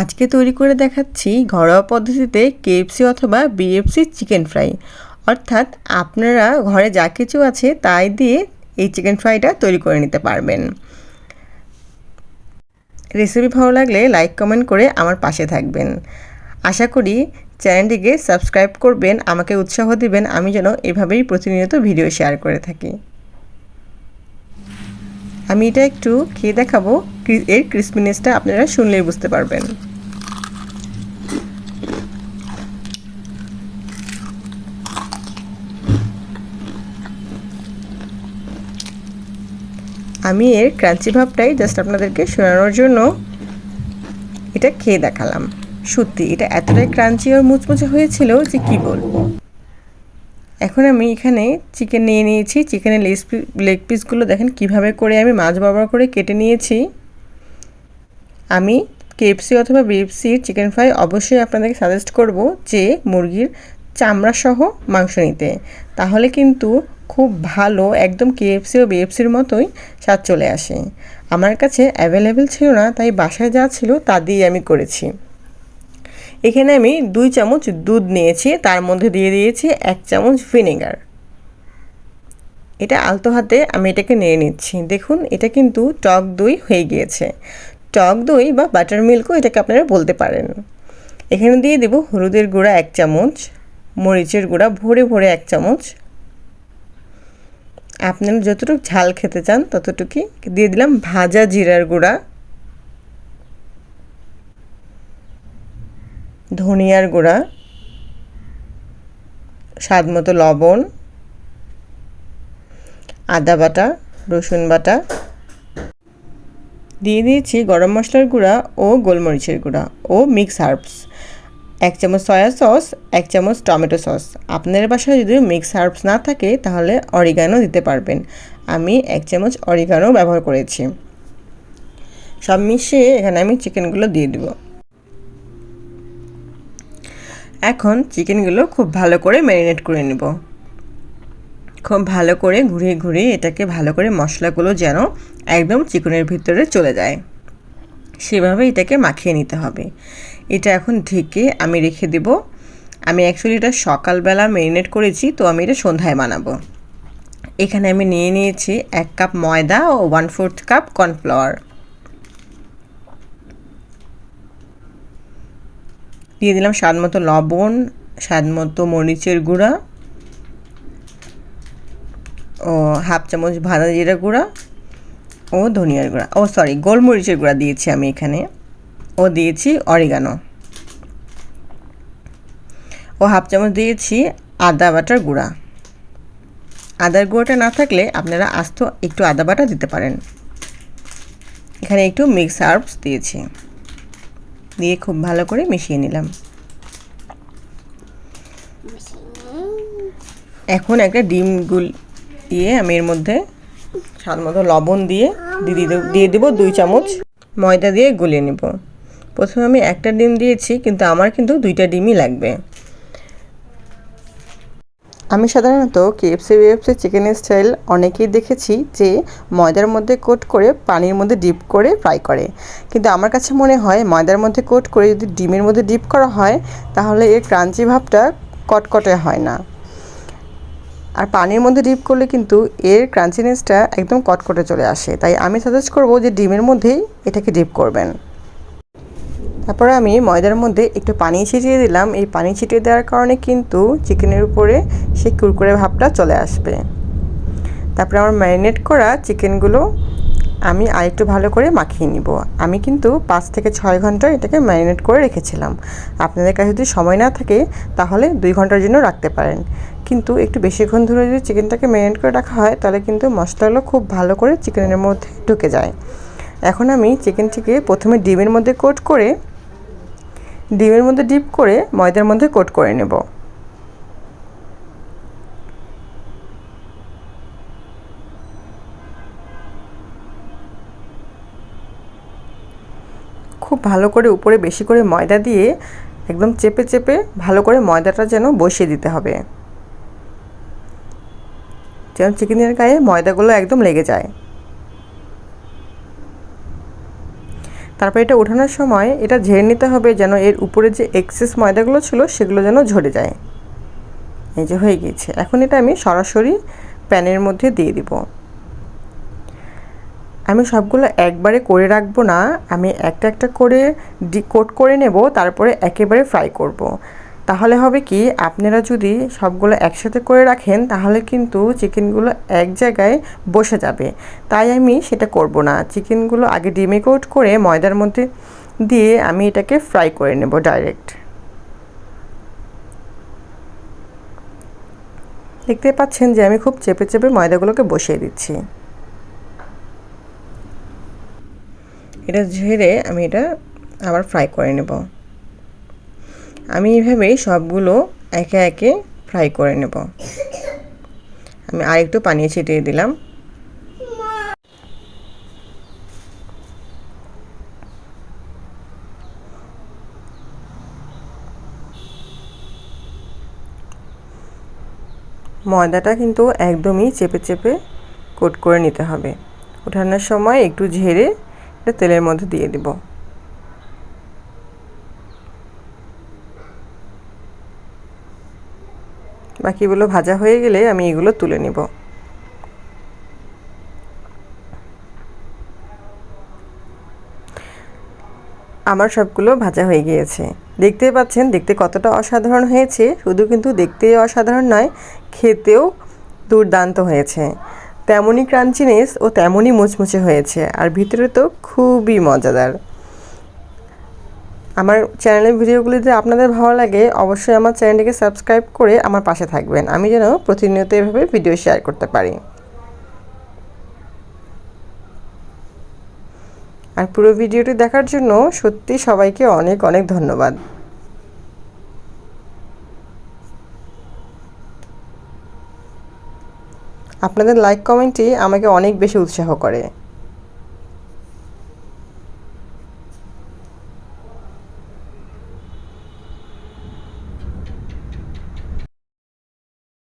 আজকে তৈরি করে দেখাচ্ছি ঘরোয়া পদ্ধতিতে কেএফসি অথবা বিএফসি চিকেন ফ্রাই অর্থাৎ আপনারা ঘরে যা কিছু আছে তাই দিয়ে এই চিকেন ফ্রাইটা তৈরি করে নিতে পারবেন। রেসিপি ভালো লাগলে লাইক কমেন্ট করে আমার পাশে থাকবেন। আশা করি চ্যানেলটিকে সাবস্ক্রাইব করবেন, আমাকে উৎসাহ দিবেন, আমি যেন এভাবেই প্রতিনিয়ত ভিডিও শেয়ার করে থাকি। আমি এটা একটু খেয়ে দেখাবো। এর ক্রিসপিনেসটা আপনারা শুনলেই বুঝতে পারবেন। আমি এর ক্রাঞ্চি ভাবটাই জাস্ট আপনাদেরকে শোনানোর জন্য এটা খেয়ে দেখালাম। সত্যি, এটা এতটাই ক্রাঞ্চি আর মুচমুচে হয়েছিল যে কি বলব? এখন আমি এখানে চিকেন নিয়ে নিয়েছি। চিকেনের লেস লেগ পিসগুলো দেখেন কীভাবে করে আমি মাছ বরাবর করে কেটে নিয়েছি। আমি কেএফসি অথবা বিএফসির চিকেন ফ্রাই অবশ্যই আপনাদেরকে সাজেস্ট করব যে মুরগির চামড়া সহ মাংস নিতে। তাহলে কিন্তু খুব ভালো একদম কেএফসি ও বিএফসির মতোই স্বাদ চলে আসে। আমার কাছে অ্যাভেলেবেল ছিল না, তাই বাসায় যা ছিল তা দিয়ে আমি করেছি। এখানে আমি দুই চামচ দুধ নিয়েছি, তার মধ্যে দিয়ে দিয়েছি এক চামচ ভিনেগার। এটা আলতো হাতে আমি এটাকে নিয়ে নিচ্ছি। দেখুন, এটা কিন্তু টক দই হয়ে গিয়েছে। টক দই বা বাটার মিল্কও এটাকে আপনারা বলতে পারেন। এখানে দিয়ে দেব হলুদের গুঁড়া এক চামচ, মরিচের গুঁড়া ভরে ভরে এক চামচ। আপনারা যতটুকু ঝাল খেতে চান ততটুকুই। দিয়ে দিলাম ভাজা জিরার গুঁড়া। ধনিয়ার গুঁড়া, স্বাদ মতো লবণ, আদা বাটা, রসুন বাটা। দিয়ে দিয়েছি গরম মশলার গুঁড়া ও গোলমরিচের গুঁড়া ও মিক্স হার্বস। এক চামচ সয়া সস, এক চামচ টমেটো সস। আপনাদের বাসায় যদি মিক্স হার্বস না থাকে, তাহলে অরিগানো দিতে পারবেন। আমি এক চামচ অরিগানো ব্যবহার করেছি। সব মিশিয়ে এখানে আমি চিকেনগুলো দিয়ে দেবো। এখন চিকেনগুলো খুব ভালো করে ম্যারিনেট করে নেব। খুব ভালো করে ঘুরিয়ে ঘুরিয়ে এটাকে ভালো করে মশলাগুলো যেন একদম চিকেনের ভিতরে চলে যায়। সেভাবে এটাকে মাখিয়ে নিতে হবে। এটা এখন ঢেকে আমি রেখে দেব। আমি অ্যাকচুয়ালি এটা সকালবেলা ম্যারিনেট করেছি, তো আমি এটা সন্ধ্যায় বানাবো। এখানে আমি নিয়ে নিয়েছি এক কাপ ময়দা ও ওয়ান ফোর্থ কাপ কর্নফ্লাওয়ার দিয়ে দিলাম স্বাদ মতো লবণ, স্বাদ মতো মরিচের গুঁড়া ও হাফ চামচ ভাজা জিরা গুঁড়া ও ধনিয়ার গুঁড়া। ও সরি গোলমরিচের গুঁড়া দিয়েছি আমি এখানে। ও দিয়েছি অরিগানো। ও হাফ চামচ দিয়েছি আদা বাটার গুঁড়া। আদার গুঁড়োটা না থাকলে আপনারা আস্ত একটু আদা বাটা দিতে পারেন। এখানে একটু মিক্স হার্বস দিয়েছি। দিয়ে খুব ভালো করে মিশিয়ে নিলাম। এখন একটা ডিম গুল দিয়ে আমি এর মধ্যে স্বাদ মতো লবণ দিয়ে দিয়ে দিয়ে দেবো দুই চামচ ময়দা দিয়ে গুলিয়ে নেব। প্রথমে আমি একটা ডিম দিয়েছি, কিন্তু আমার কিন্তু দুইটা ডিমই লাগবে। আমি সাধারণত কেএফসি বিএফসি চিকেন স্টাইল অনেকেই দেখেছি যে ময়দার মধ্যে কোট করে পানির মধ্যে ডিপ করে ফ্রাই করে। কিন্তু আমার কাছে মনে হয় ময়দার মধ্যে কোট করে যদি ডিমের মধ্যে ডিপ করা হয়, তাহলে এর ক্রাঞ্চি ভাবটা কটকটে হয় না। আর পানির মধ্যে ডিপ করলে কিন্তু এর ক্রাঞ্চিনেসটা একদম কটকটে চলে আসে। তাই আমি সাজেস্ট করব যে ডিমের মধ্যেই এটাকে ডিপ করবেন। তারপরে আমি ময়দার মধ্যে একটু পানি ছিটিয়ে দিলাম। এই পানি ছিটিয়ে দেওয়ার কারণে কিন্তু চিকেনের উপরে সেই কুরকুরে ভাবটা চলে আসবে। তারপরে আমার ম্যারিনেট করা চিকেনগুলো আমি আরেকটু ভালো করে মাখিয়ে নিব। আমি কিন্তু পাঁচ থেকে ছয় ঘণ্টা এটাকে ম্যারিনেট করে রেখেছিলাম। আপনাদের কাছে যদি সময় না থাকে, তাহলে দুই ঘণ্টার জন্য রাখতে পারেন। কিন্তু একটু বেশিক্ষণ ধরে যদি চিকেনটাকে ম্যারিনেট করে রাখা হয়, তাহলে কিন্তু মশলাগুলো খুব ভালো করে চিকেনের মধ্যে ঢুকে যায়। এখন আমি চিকেনটিকে প্রথমে ডিমের মধ্যে কোট করে ডিমের মধ্যে ডিপ করে ময়দার মধ্যে কোট করে নেব। খুব ভালো করে উপরে বেশি করে ময়দা দিয়ে একদম চেপে চেপে ভালো করে ময়দাটা যেন বসিয়ে দিতে হবে। যেন চিকেনের গায়ে ময়দাগুলো একদম লেগে যায়। তারপর এটা ওঠানোর সময় এটা ঝেড়ে নিতে হবে যেন এর উপরে যে এক্সেস ময়দাগুলো ছিল সেগুলো যেন ঝরে যায়। এই যে হয়ে গিয়েছে। এখন এটা আমি সরাসরি প্যানের মধ্যে দিয়ে দিব। আমি সবগুলো একবারে করে রাখব না। আমি একটা একটা করে ডি, কোট করে নেব, তারপরে একেবারে ফ্রাই করব। তাহলে হবে কি, আপনারা যদি সবগুলো একসাথে করে রাখেন, তাহলে কিন্তু চিকেনগুলো এক জায়গায় বসে যাবে। তাই আমি সেটা করব না। চিকেনগুলো আগে ডিমে কোট করে ময়দার মধ্যে দিয়ে আমি এটাকে ফ্রাই করে নেব ডাইরেক্ট। দেখতে পাচ্ছেন যে আমি খুব চেপে চেপে ময়দাগুলোকে বসিয়ে দিচ্ছি। এটা ঝেড়ে আমি এটা আবার ফ্রাই করে নেব। আমি এইভাবেই সবগুলো একে একে ফ্রাই করে নেব। আমি আরেকটু পানি ছিটিয়ে দিলাম। ময়দাটা কিন্তু একদমই চেপে চেপে কোট করে নিতে হবে। ওঠানোর সময় একটু ঝেড়ে এটা তেলের মধ্যে দিয়ে দিব। বাকিগুলো ভাজা হয়ে গেলে আমি এগুলো তুলে নিব। আমার সবগুলো ভাজা হয়ে গিয়েছে। দেখতেই পাচ্ছেন, দেখতে কতটা অসাধারণ হয়েছে। শুধু কিন্তু দেখতে অসাধারণ নয়, খেতেও দুর্দান্ত হয়েছে। তেমনই ক্রাঞ্চিনেস ও তেমনই মুচমুচে হয়েছে। আর ভিতরে তো খুবই মজাদার। আমার চ্যানেলের ভিডিওগুলি যদি আপনাদের ভালো লাগে, অবশ্যই আমার চ্যানেলটিকে সাবস্ক্রাইব করে আমার পাশে থাকবেন। আমি যেন প্রতিনিয়ত এভাবে ভিডিও শেয়ার করতে পারি। আর পুরো ভিডিওটি দেখার জন্য সত্যি সবাইকে অনেক অনেক ধন্যবাদ। আপনাদের লাইক কমেন্টই আমাকে অনেক বেশি উৎসাহ করে।